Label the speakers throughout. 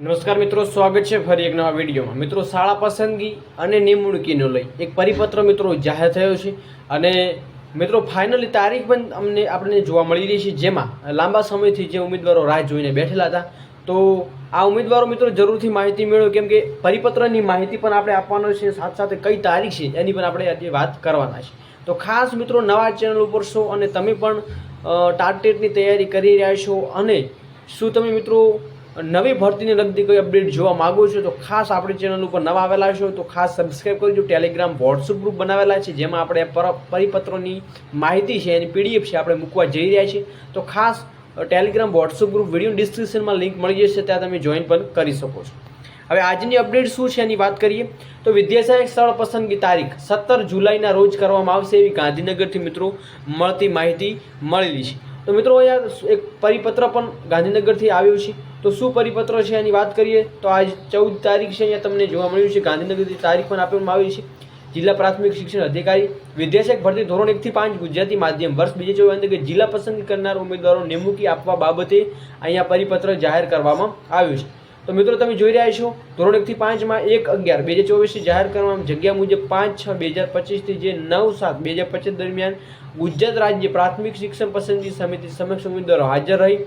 Speaker 1: નમસ્કાર મિત્રો, સ્વાગત છે ફરી એક નવા વિડીયોમાં. મિત્રો, શાળા પસંદગી અને નિમણૂકીનો લઈ એક પરિપત્ર મિત્રો જાહેર થયો છે અને મિત્રો ફાઇનલી તારીખ પણ અમને આપણને જોવા મળી રહી છે જેમાં લાંબા સમયથી જે ઉમેદવારો રાહ જોઈને બેઠેલા હતા. તો આ ઉમેદવારો મિત્રો જરૂરથી માહિતી મેળવો, કેમ કે પરિપત્રની માહિતી પણ આપણે આપવાનો છે, સાથે સાથે કઈ તારીખ છે એની પણ આપણે આજે વાત કરવાના છે. તો ખાસ મિત્રો, નવા ચેનલ ઉપર છો અને તમે પણ ટાર્ટેટની તૈયારી કરી રહ્યા છો અને શું તમે મિત્રો નવી ભરતીને લગતી કોઈ અપડેટ જોવા માગો છો તો ખાસ આપણી ચેનલ ઉપર નવા આવેલા છો તો ખાસ સબસ્ક્રાઈબ કરજો. ટેલિગ્રામ વોટ્સઅપ ગ્રુપ બનાવેલા છે, જેમાં આપણે પરિપત્રોની માહિતી છે, એની પીડીએફ છે આપણે મૂકવા જઈ રહ્યા છીએ. તો ખાસ ટેલિગ્રામ વોટ્સઅપ ગ્રુપ વીડિયો ડિસ્ક્રિપ્શનમાં લિંક મળી જશે, ત્યાં તમે જોઈન પણ કરી શકો છો. હવે આજની અપડેટ શું છે એની વાત કરીએ. તો વિદ્યાસહાયક સ્થળ પસંદગી તારીખ, સત્તર જુલાઈના રોજ કરવામાં આવશે એવી ગાંધીનગરથી મિત્રો મળતી માહિતી મળેલી છે. તો મિત્રો અહીંયા એક પરિપત્ર પણ ગાંધીનગરથી આવ્યું છે. તો શું પરિપત્ર છે એની વાત કરીએ? તો આજ ચૌદ તારીખ છે, અહીંયા તમને જોવા મળ્યું છે, ગાંધીનગરની તારીખ પણ આપવામાં આવી છે. જિલ્લા પ્રાથમિક શિક્ષણ અધિકારી વિદ્યાસહાયક ભરતી ધોરણ એકથી પાંચ, ગુજરાતી માધ્યમ વર્ષ બીજે ચોવીસ અંતર્ગત જિલ્લા પસંદ કરનાર ઉમેદવારો નિમણૂકી આપવા બાબતે અહીંયા પરિપત્ર જાહેર કરવામાં આવ્યું છે. તો મિત્રો તમે જોઈ રહ્યા છો, ધોરણ એકથી પાંચમાં એક અગિયાર, બે હજાર ચોવીસથી જાહેર કરવામાં જગ્યા મુજબ પાંચ, છ, બે હજાર પચીસથી જે નવ, સાત, બે હજાર પચીસ દરમિયાન ગુજરાત રાજ્ય પ્રાથમિક શિક્ષણ પસંદગી સમિતિ સમક્ષ ઉમેદવારો હાજર રહી.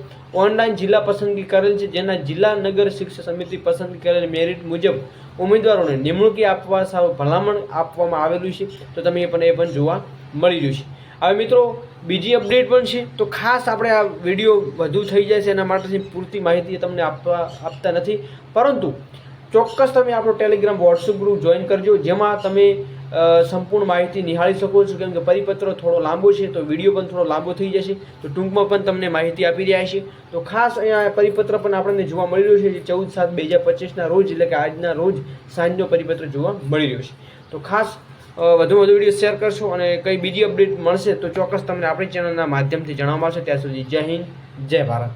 Speaker 1: ઓનલાઈન જિલ્લા પસંદગી કરેલ છે, જેના જિલ્લા નગર શિક્ષણ સમિતિ પસંદ કરેલ મેરિટ મુજબ ઉમેદવારોને નિમણૂકી આપવા સાવ ભલામણ આપવામાં આવેલું છે. તો તમે એ પણ એ પણ જોવા મળી રહ્યું છે. હવે મિત્રો, બીજી અપડેટ પણ છે. તો ખાસ આપણે આ વીડિયો વધુ થઈ જાય છે એના માટેની પૂરતી માહિતી તમને આપવા, આપતા નથી. પરંતુ ચોક્કસ તમે આપણો ટેલિગ્રામ વોટ્સઅપ ગ્રુપ જોઈન કરજો, જેમાં તમે સંપૂર્ણ માહિતી નિહાળી શકો છો. કેમ કે પરિપત્ર થોડો લાંબો છે, તો વીડિયો પણ થોડો લાંબો થઈ જશે. તો ટૂંકમાં પણ તમને માહિતી આપી રહ્યા છે. તો ખાસ અહીંયા પરિપત્ર પણ આપણને જોવા મળી રહ્યું છે, જે ચૌદ સાત બે હજાર પચીસના રોજ, એટલે કે આજના રોજ સાંજનો પરિપત્ર જોવા મળી રહ્યો છે. તો ખાસ વધુ વધુ વીડિયો શેર કરશો અને કઈ બીજી અપડેટ મળશે તો ચોક્કસ તમને આપણી ચેનલના માધ્યમથી જણાવવામાં આવશે. ત્યાં સુધી જય હિન્દ, જય ભારત.